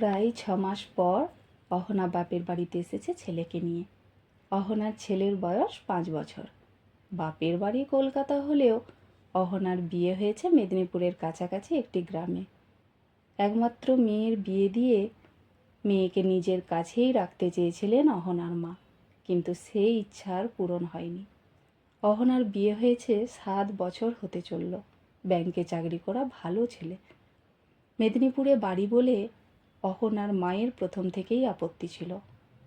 প্রায় ছ মাস পর অহনা বাপের বাড়িতে এসেছে ছেলেকে নিয়ে। অহনার ছেলের বয়স পাঁচ বছর। বাপের বাড়ি কলকাতা হলেও অহনার বিয়ে হয়েছে মেদিনীপুরের কাছাকাছি একটি গ্রামে। একমাত্র মেয়ের বিয়ে দিয়ে মেয়েকে নিজের কাছেই রাখতে চেয়েছিলেন অহনার মা, কিন্তু সেই ইচ্ছার পূরণ হয়নি। অহনার বিয়ে হয়েছে সাত বছর হতে চলল। ব্যাংকে চাকরি করা ভালো ছেলে। মেদিনীপুরে বাড়ি বলে অহনার মায়ের প্রথম থেকেই আপত্তি ছিল।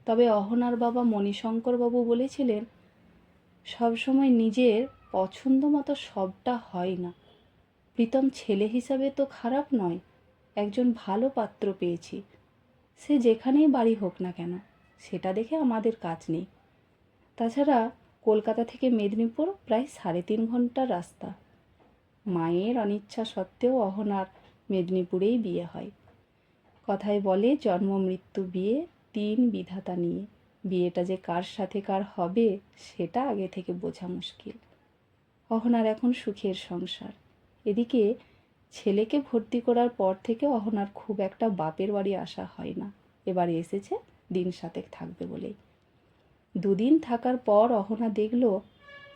তবে অহনার বাবা মণিশঙ্করবাবু বলেছিলেন সবসময় নিজের পছন্দ মতো সবটা হয় না। প্রীতম ছেলে হিসাবে তো খারাপ নয়, একজন ভালো পাত্র পেয়েছি। সে যেখানেই বাড়ি হোক না কেন, সেটা দেখে আমাদের কাজ নেই। তাছাড়া কলকাতা থেকে মেদিনীপুর প্রায় সাড়ে তিন ঘণ্টার রাস্তা। মায়ের অনিচ্ছা সত্ত্বেও অহনার মেদিনীপুরেই বিয়ে হয়। কথায় বলে, জন্ম, মৃত্যু, বিয়ে, তিন বিধাতা নিয়ে। বিয়েটা যে কার সাথে কার হবে, সেটা আগে থেকে বোঝা মুশকিল। অহনার এখন সুখের সংসার। এদিকে ছেলেকে ভর্তি করার পর থেকে অহনার খুব একটা বাপের বাড়ি আসা হয় না। এবার এসেছে, দিন সাতেক থাকবে বলেই। দুদিন থাকার পর অহনা দেখল,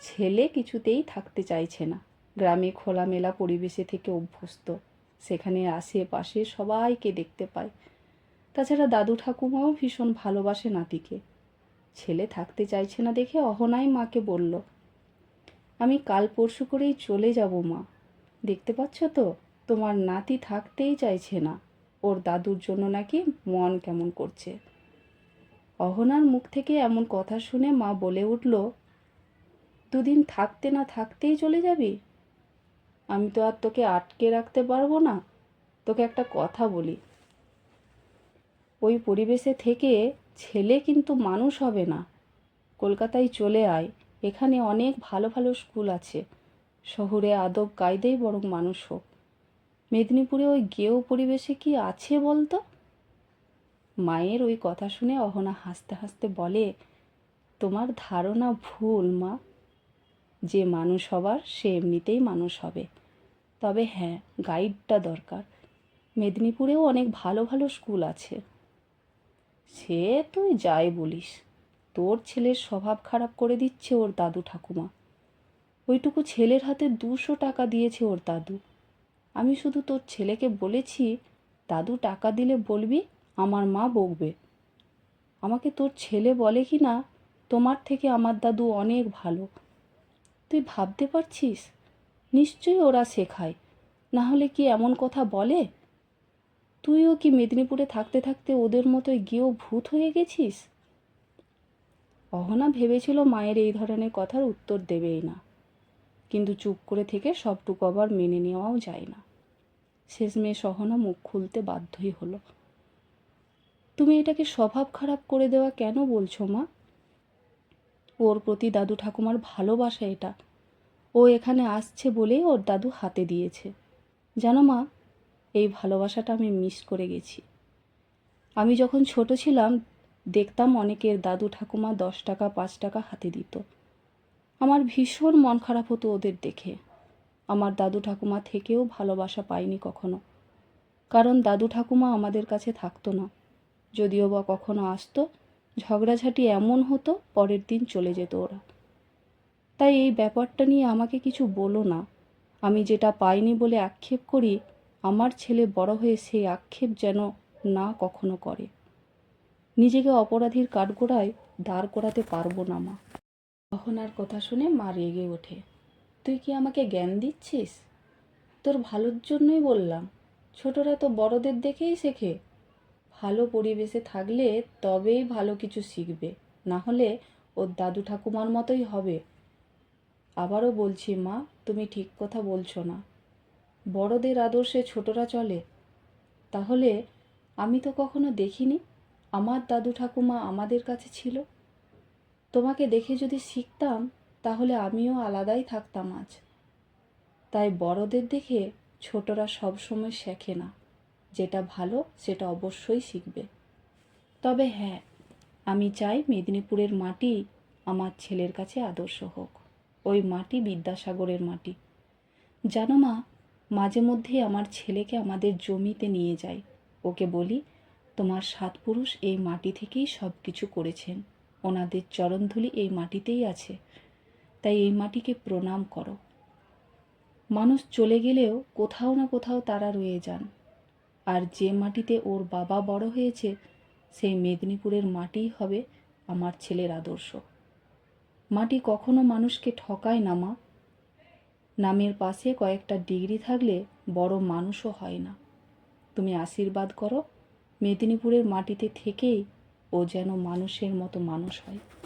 ছেলে কিছুতেই থাকতে চাইছে না। গ্রামে খোলামেলা পরিবেশে থেকে অভ্যস্ত। সেখানে আশেপাশে সবাইকে দেখতে পায়। তাছাড়া দাদু ঠাকুমাও ভীষণ ভালোবাসে নাতিকে। ছেলে থাকতে চাইছে না দেখে অহনাই মাকে বলল, আমি কাল পরশু করেই চলে যাব মা। দেখতে পাচ্ছ তো, তোমার নাতি থাকতেই চাইছে না। ওর দাদুর জন্য নাকি মন কেমন করছে? অহনার মুখ থেকে এমন কথা শুনে মা বলে উঠল, দুদিন থাকতে না থাকতেই চলে যাবি? আমি তো আর তোকে আটকে রাখতে পারব না। তোকে একটা কথা বলি। ওই পরিবেশে থেকে ছেলে কিন্তু মানুষ হবে না। কলকাতায় চলে আয়। এখানে অনেক ভালো ভালো স্কুল আছে। শহরে আদব কায়দেই বরং মানুষ হোক। মেদিনীপুরে ওই গেও পরিবেশে কি আছে বলতো? মায়ের ওই কথা শুনে অহনা হাসতে হাসতে বলে, তোমার ধারণা ভুল, মা। যে মানুষ হবার, সে এমনিতেই মানুষ হবে। তবে হ্যাঁ গাইডটা দরকার। মেদিনীপুরেও অনেক ভালো ভালো স্কুল আছে। সে তুই যাই বলিস। তোর ছেলের স্বভাব খারাপ করে দিচ্ছে ওর দাদু ঠাকুমা। ওইটুকু ছেলের হাতে দুশো টাকা দিয়েছে ওর দাদু। আমি শুধু তোর ছেলেকে বলেছি, দাদু টাকা দিলে বলবি, আমার মা বকবে। আমাকে তোর ছেলে বলে কি না তোমার থেকে আমার দাদু অনেক ভালো। তুই ভাবতে পারছিস? নিশ্চয়ই ওরা শেখায়। না হলে কি এমন কথা বলে? তুইও কি মেদিনীপুরে থাকতে থাকতে ওদের মতোই গিয়েও ভূত হয়ে গেছিস? অহনা ভেবেছিল মায়ের এই ধরনের কথার উত্তর দেবেই না। কিন্তু চুপ করে থেকে সবটুকু আবার মেনে নেওয়াও যায় না। শেষমেশ অহনা মুখ খুলতে বাধ্যই হলো। তুমি এটাকে স্বভাব খারাপ করে দেওয়া কেন বলছো মা? ওর প্রতি দাদু ঠাকুমার ভালোবাসা এটা। ও এখানে আসছে বলেই ওর দাদু হাতে দিয়েছে। জানো মা, এই ভালোবাসাটা আমি মিস করে গেছি। আমি যখন ছোট ছিলাম, দেখতাম অনেকের দাদু ঠাকুমা দশ টাকা, পাঁচ টাকা হাতে দিত। আমার ভীষণ মন খারাপ হতো ওদের দেখে। আমার দাদু ঠাকুমা থেকেও ভালোবাসা পাইনি কখনো। কারণ দাদু ঠাকুমা আমাদের কাছে থাকতো না। যদিও বা কখনো আসতো ঝগড়াঝাটি এমন হতো পরের দিন চলে যেত ওরা। তাই এই ব্যাপারটা নিয়ে আমাকে কিছু বলো না। আমি যেটা পাইনি বলে আক্ষেপ করি, আমার ছেলে বড় হয়ে সেই আক্ষেপ যেন না কখনো করে। নিজেকে অপরাধীর কাঠগোড়ায় দাঁড় করাতে পারব না মা। অহনার কথা শুনে মা রেগে ওঠে। তুই কি আমাকে জ্ঞান দিচ্ছিস? তোর ভালোর জন্যই বললাম। ছোটরা তো বড়দের দেখেই শেখে। ভালো পরিবেশে থাকলে তবেই ভালো কিছু শিখবে। না হলে ওর দাদু ঠাকুমার মতোই হবে। আবারও বলছি, মা, তুমি ঠিক কথা বলছো না। বড়দের আদর্শে ছোটরা চলে। তাহলে আমি তো কখনো দেখিনি আমার দাদু ঠাকুমা আমাদের কাছে ছিল। তোমাকে দেখে যদি শিখতাম, তাহলে আমিও আলাদাই থাকতাম আজ। তাই বড়দের দেখে ছোটরা সবসময় শেখে না। যেটা ভালো, সেটা অবশ্যই শিখবে। তবে হ্যাঁ আমি চাই মেদিনীপুরের মাটি আমার ছেলের কাছে আদর্শ হোক। ওই মাটি বিদ্যাসাগরের মাটি। জানো মা, মাঝে মধ্যে আমার ছেলেকে আমাদের জমিতে নিয়ে যাই। ওকে বলি, তোমার সাত পুরুষ এই মাটি থেকেই সব কিছু করেছেন। ওনাদের চরণধুলি এই মাটিতেই আছে। তাই এই মাটিকে প্রণাম করো। মানুষ চলে গেলেও কোথাও না কোথাও তারা রয়ে যান। আর যে মাটিতে ওর বাবা বড় হয়েছে, সেই মেদিনীপুরের মাটিই হবে আমার ছেলের আদর্শ। মাটি কখনো মানুষকে ঠকায় না, মা। নামের পাশে কয়েকটা ডিগ্রি থাকলে বড় মানুষও হয় না। তুমি আশীর্বাদ করো, মেদিনীপুরের মাটিতে থেকেই ও যেন মানুষের মতো মানুষ হয়।